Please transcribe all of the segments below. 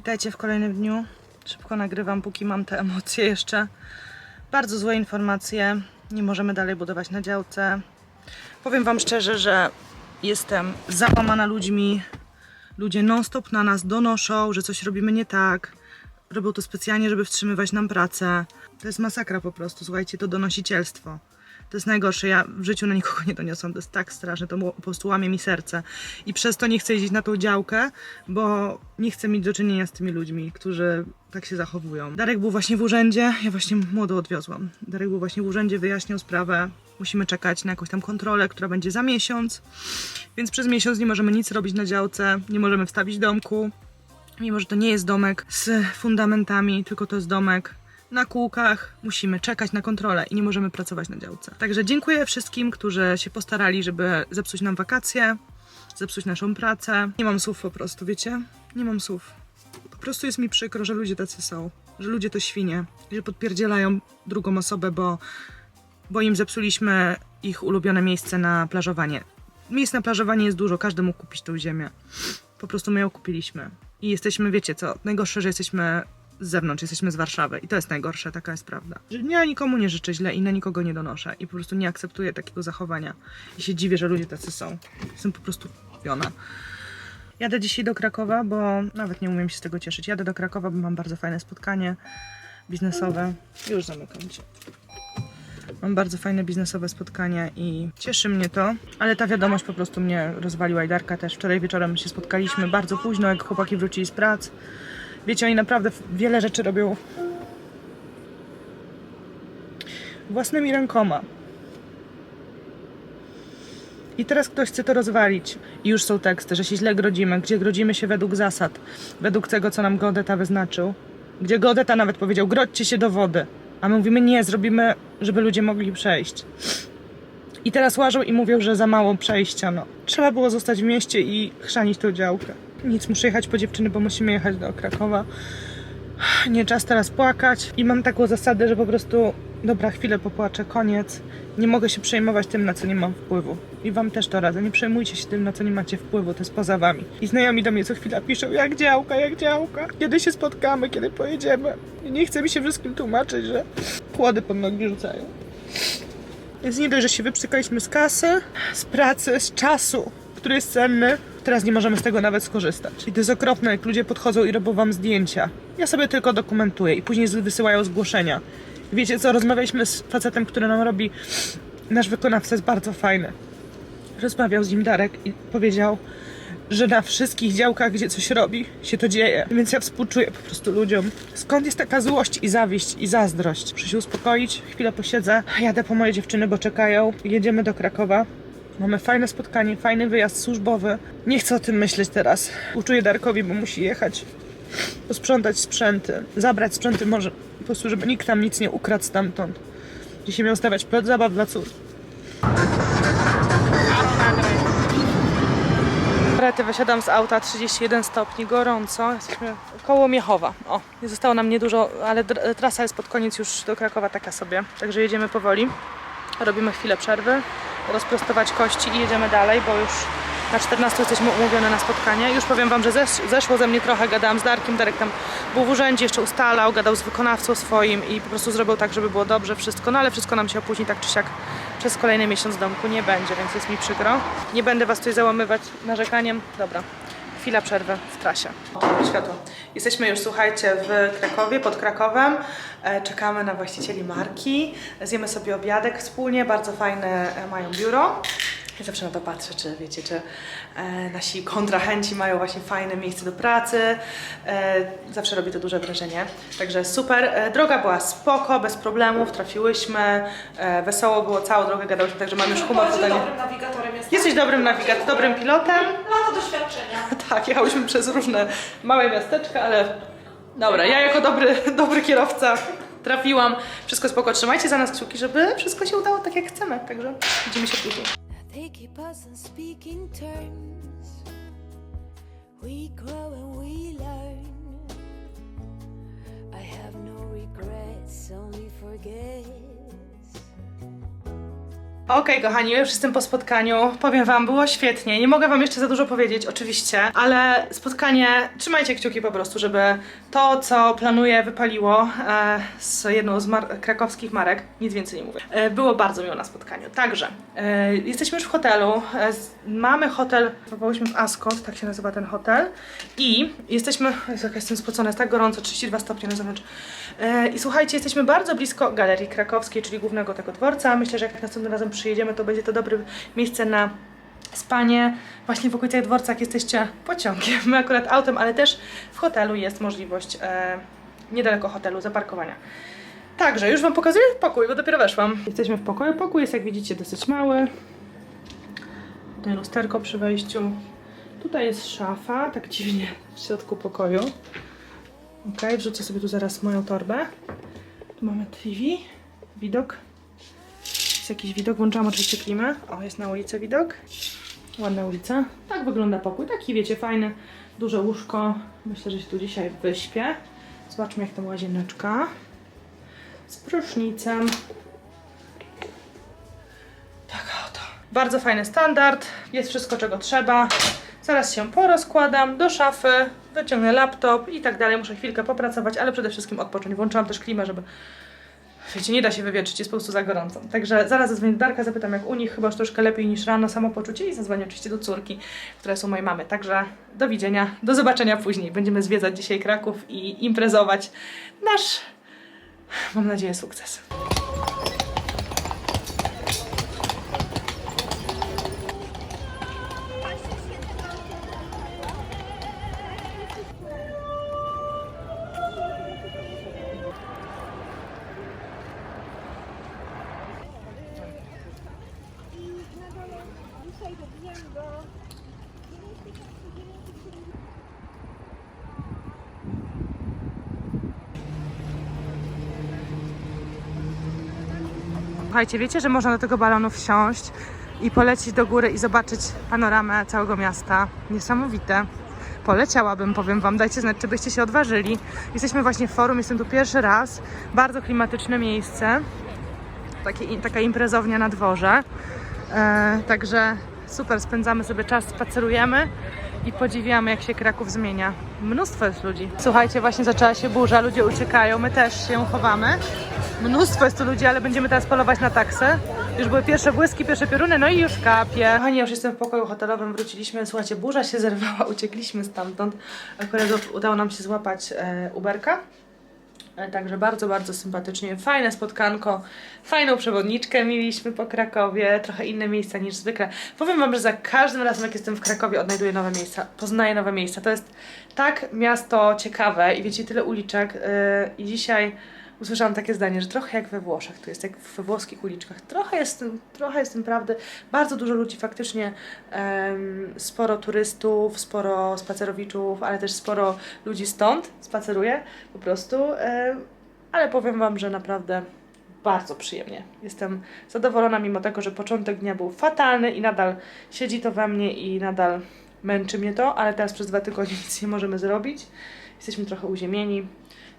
Witajcie w kolejnym dniu. Szybko nagrywam, póki mam te emocje jeszcze. Bardzo złe informacje. Nie możemy dalej budować na działce. Powiem Wam szczerze, że jestem załamana ludźmi. Ludzie non-stop na nas donoszą, że coś robimy nie tak. Robią to specjalnie, żeby wstrzymywać nam pracę. To jest masakra po prostu. Słuchajcie, to donosicielstwo. To jest najgorsze. Ja w życiu na nikogo nie doniosłam. To jest tak straszne. To po prostu łamie mi serce. I przez to nie chcę jeździć na tą działkę, bo nie chcę mieć do czynienia z tymi ludźmi, którzy tak się zachowują. Darek był właśnie w urzędzie. Ja właśnie młodo odwiozłam. Darek był właśnie w urzędzie, wyjaśniał sprawę. Musimy czekać na jakąś tam kontrolę, która będzie za miesiąc. Więc przez miesiąc nie możemy nic robić na działce. Nie możemy wstawić domku. Mimo, że to nie jest domek z fundamentami, tylko to jest domek na kółkach. Musimy czekać na kontrolę i nie możemy pracować na działce. Także dziękuję wszystkim, którzy się postarali, żeby zepsuć nam wakacje, zepsuć naszą pracę. Nie mam słów po prostu, wiecie? Nie mam słów. Po prostu jest mi przykro, że ludzie tacy są. Że ludzie to świnie. Że podpierdzielają drugą osobę, bo, bo im zepsuliśmy ich ulubione miejsce na plażowanie. Miejsc na plażowanie jest dużo, każdy mógł kupić tą ziemię. Po prostu my ją kupiliśmy. I jesteśmy, wiecie co, najgorsze, że jesteśmy z zewnątrz, jesteśmy z Warszawy. I to jest najgorsze, taka jest prawda. Ja nikomu nie życzę źle i na nikogo nie donoszę. I po prostu nie akceptuję takiego zachowania. I się dziwię, że ludzie tacy są. Jestem po prostu kupiona. Jadę dzisiaj do Krakowa, bo nawet nie umiem się z tego cieszyć. Jadę do Krakowa, bo mam bardzo fajne spotkanie biznesowe. Już zamykam cię. Mam bardzo fajne biznesowe spotkanie i cieszy mnie to, ale ta wiadomość po prostu mnie rozwaliła i Darka też. Wczoraj wieczorem się spotkaliśmy bardzo późno, jak chłopaki wrócili z prac. Wiecie, oni naprawdę wiele rzeczy robią własnymi rękoma. I teraz ktoś chce to rozwalić. I już są teksty, że się źle grodzimy, gdzie grodzimy się według zasad, według tego, co nam Godeta wyznaczył. Gdzie Godeta nawet powiedział, grodźcie się do wody. A my mówimy, nie, zrobimy, żeby ludzie mogli przejść. I teraz łażą i mówią, że za mało przejścia, no. Trzeba było zostać w mieście i chrzanić tą działkę. Nic, muszę jechać po dziewczyny, bo musimy jechać do Krakowa. Nie czas teraz płakać. I mam taką zasadę, że po prostu, dobra, chwilę popłaczę, koniec. Nie mogę się przejmować tym, na co nie mam wpływu. I wam też to radzę. Nie przejmujcie się tym, na co nie macie wpływu, to jest poza wami. I znajomi do mnie co chwila piszą, jak działka, jak działka. Kiedy się spotkamy, kiedy pojedziemy. I nie chce mi się wszystkim tłumaczyć, że kłody pod nogi rzucają. Więc nie dość, że się wyprzykaliśmy z kasy, z pracy, z czasu, który jest cenny, teraz nie możemy z tego nawet skorzystać. I to jest okropne, jak ludzie podchodzą i robią wam zdjęcia. Ja sobie tylko dokumentuję i później wysyłają zgłoszenia. Wiecie co, rozmawialiśmy z facetem, który nam robi, nasz wykonawca jest bardzo fajny. Rozmawiał z nim Darek i powiedział, że na wszystkich działkach, gdzie coś robi, się to dzieje. Więc ja współczuję po prostu ludziom. Skąd jest taka złość i zawiść i zazdrość? Muszę się uspokoić, chwilę posiedzę. Jadę po moje dziewczyny, bo czekają. Jedziemy do Krakowa. Mamy fajne spotkanie, fajny wyjazd służbowy. Nie chcę o tym myśleć teraz. Uczuję Darkowi, bo musi jechać. Posprzątać sprzęty. Zabrać sprzęty może po prostu, żeby nikt tam nic nie ukradł stamtąd. Dzisiaj miał stawiać plac zabaw dla cór. Rety wysiadam z auta, 31 stopni, gorąco. Jesteśmy koło Miechowa. O, nie zostało nam niedużo, ale trasa jest pod koniec już do Krakowa taka sobie. Także jedziemy powoli. Robimy chwilę przerwy, rozprostować kości i jedziemy dalej, bo już na 14 jesteśmy umówione na spotkanie. Już powiem Wam, że zesz- zeszło ze mnie trochę, gadałam z Darkiem, Darek tam był w urzędzie, jeszcze ustalał, gadał z wykonawcą swoim i po prostu zrobił tak, żeby było dobrze wszystko, no ale wszystko nam się opóźni tak czy siak przez kolejny miesiąc domku nie będzie, więc jest mi przykro. Nie będę Was tutaj załamywać narzekaniem. Dobra, chwila przerwy w trasie. Światło. Jesteśmy już, słuchajcie, w Krakowie, pod Krakowem. E, Czekamy na właścicieli marki. Zjemy sobie obiadek wspólnie. Bardzo fajne e, mają biuro. Ja zawsze na to patrzę, czy wiecie, czy e, nasi kontrahenci mają właśnie fajne miejsce do pracy. E, zawsze robi to duże wrażenie. Także super. E, droga była spoko, bez problemów, trafiłyśmy. E, wesoło było całą drogę, gadałyśmy, także mam już humor Bardzo tutaj. dobrym nawigatorem jest. Jesteś dobrym nawigatorem, dobrym pilotem. Lata doświadczenia. Tak, jechałyśmy przez różne małe miasteczka, ale dobra, ja jako dobry, dobry kierowca trafiłam. Wszystko spoko, trzymajcie za nas kciuki, żeby wszystko się udało tak jak chcemy. Także widzimy się później. They keep us on speaking terms. We grow and we learn. Okej, kochani, ja już jestem po spotkaniu. Powiem wam, było świetnie. Nie mogę wam jeszcze za dużo powiedzieć, oczywiście, ale spotkanie, trzymajcie kciuki po prostu, żeby to, co planuję, wypaliło e, z jedną z mar- krakowskich marek. Nic więcej nie mówię. E, było bardzo miło na spotkaniu. Także, e, jesteśmy już w hotelu. E, mamy hotel, próbowałyśmy w Ascot, tak się nazywa ten hotel. I jesteśmy, jak jestem spocona, jest tak gorąco, 32 stopnie na zewnątrz. E, I słuchajcie, jesteśmy bardzo blisko Galerii Krakowskiej, czyli głównego tego dworca. Myślę, że jak następnym razem przyjedziemy, to będzie to dobre miejsce na spanie. Właśnie w okolicach dworca, jak jesteście pociągiem, my akurat autem, ale też w hotelu jest możliwość e, niedaleko hotelu zaparkowania. Także, już Wam pokazuję pokój, bo dopiero weszłam. Jesteśmy w pokoju. Pokój jest, jak widzicie, dosyć mały. Tutaj lusterko przy wejściu. Tutaj jest szafa, tak dziwnie w środku pokoju. Ok, wrzucę sobie tu zaraz moją torbę. Tu mamy TV, widok. Jest jakiś widok, włączałam oczywiście klimę. O, jest na ulicę widok. Ładna ulica. Tak wygląda pokój. Taki, wiecie, fajny, duże łóżko. Myślę, że się tu dzisiaj wyśpię. Zobaczmy, jak tam łazieneczka. Z prysznicem. Taka oto. Bardzo fajny standard. Jest wszystko, czego trzeba. Zaraz się porozkładam do szafy, wyciągnę laptop i tak dalej. Muszę chwilkę popracować, ale przede wszystkim odpocząć. Włączyłam też klimę, żeby Wiecie, nie da się wywietrzyć, jest po prostu za gorąco. Także zaraz zadzwonię do Darka, zapytam jak u nich, chyba już troszkę lepiej niż rano, samopoczucie i zadzwonię oczywiście do córki, które są mojej mamy. Także do widzenia, do zobaczenia później. Będziemy zwiedzać dzisiaj Kraków i imprezować nasz, mam nadzieję, sukces. Słuchajcie, wiecie, że można do tego balonu wsiąść i polecieć do góry i zobaczyć panoramę całego miasta. Niesamowite. Poleciałabym, powiem wam. Dajcie znać, czy byście się odważyli. Jesteśmy właśnie w forum, jestem tu pierwszy raz. Bardzo klimatyczne miejsce. Taka imprezownia na dworze. E, także super, spędzamy sobie czas, spacerujemy i podziwiamy, jak się Kraków zmienia. Mnóstwo jest ludzi. Słuchajcie, właśnie zaczęła się burza, ludzie uciekają, my też się chowamy. Mnóstwo jest tu ludzi, ale będziemy teraz polować na taksę. Już były pierwsze błyski, pierwsze pioruny, no i już kapie. Kochani, już jestem w pokoju hotelowym, wróciliśmy. Słuchajcie, burza się zerwała, uciekliśmy stamtąd. Akurat udało nam się złapać e, Uberka. E, Także bardzo, bardzo sympatycznie. Fajne spotkanko, fajną przewodniczkę mieliśmy po Krakowie, trochę inne miejsca niż zwykle. Powiem Wam, że za każdym razem, jak jestem w Krakowie, odnajduję nowe miejsca, poznaję nowe miejsca. To jest tak miasto ciekawe i wiecie, tyle uliczek. Yy, I dzisiaj usłyszałam takie zdanie, że trochę jak we Włoszech, tu jest jak we włoskich uliczkach. Trochę jest, trochę jest tym prawdy. Bardzo dużo ludzi faktycznie, em, sporo turystów, sporo spacerowiczów, ale też sporo ludzi stąd spaceruje po prostu. em, ale powiem Wam, że naprawdę bardzo przyjemnie. Jestem zadowolona, mimo tego, że początek dnia był fatalny i nadal siedzi to we mnie i nadal męczy mnie to, ale teraz przez dwa tygodnie nic nie możemy zrobić. Jesteśmy trochę uziemieni.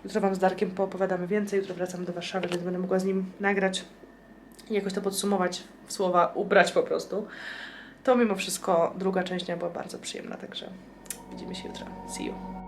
Jutro Wam z Darkiem poopowiadamy więcej. Jutro wracam do Warszawy, więc będę mogła z nim nagrać i jakoś to podsumować w słowa, ubrać po prostu. To mimo wszystko druga część dnia była bardzo przyjemna, także widzimy się jutro. See you.